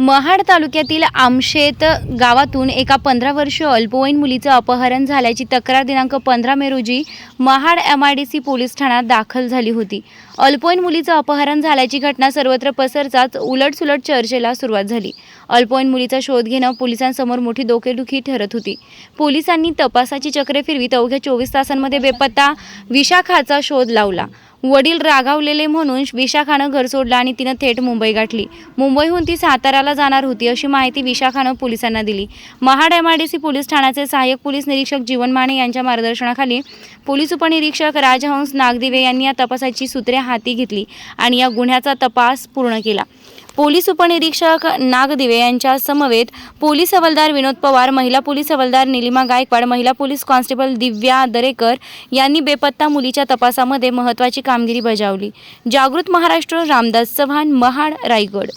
महाड तालुक्यातील आमशेत गावातून एका पंधरा वर्षीय अल्पवयीन मुलीचं अपहरण झाल्याची तक्रार दिनांक पंधरा मे रोजी Mahad M I D C police ठाण्यात दाखल झाली होती. अल्पवयीन मुलीचं अपहरण झाल्याची घटना सर्वत्र पसरताच उलटसुलट चर्चेला सुरुवात झाली. अल्पवयीन मुलीचा शोध घेणं पोलिसांसमोर मोठी डोकेदुखी ठरत होती. पोलिसांनी तपासाची चक्रे फिरवीत अवघ्या चोवीस तासांमध्ये बेपत्ता विशाखाचा शोध लावला. वडील रागावलेले म्हणून विशाखानं घर सोडलं आणि तिनं थेट मुंबई गाठली. मुंबईहून ती साताऱ्याला जाणार होती अशी माहिती विशाखानं पोलिसांना दिली. Mahad M I D C police ठाण्याचे सहाय्यक पोलीस निरीक्षक जीवन माने यांच्या मार्गदर्शनाखाली पोलीस उपनिरीक्षक राजहंस नागदिवे यांनी या तपासाची सूत्रे हाती घेतली आणि या गुन्ह्याचा तपास पूर्ण केला. पोलीस उपनिरीक्षक नागदिवे यांच्या समवेत पोलीस हवालदार विनोद पवार महिला पोलीस हवालदार निलिमा गायकवाड महिला पोलीस कॉन्स्टेबल दिव्या दरेकर यांनी बेपत्ता मुलीच्या तपासामध्ये महत्त्वाची कामगिरी बजावली. जागृत महाराष्ट्र रामदास चव्हाण महाड रायगड.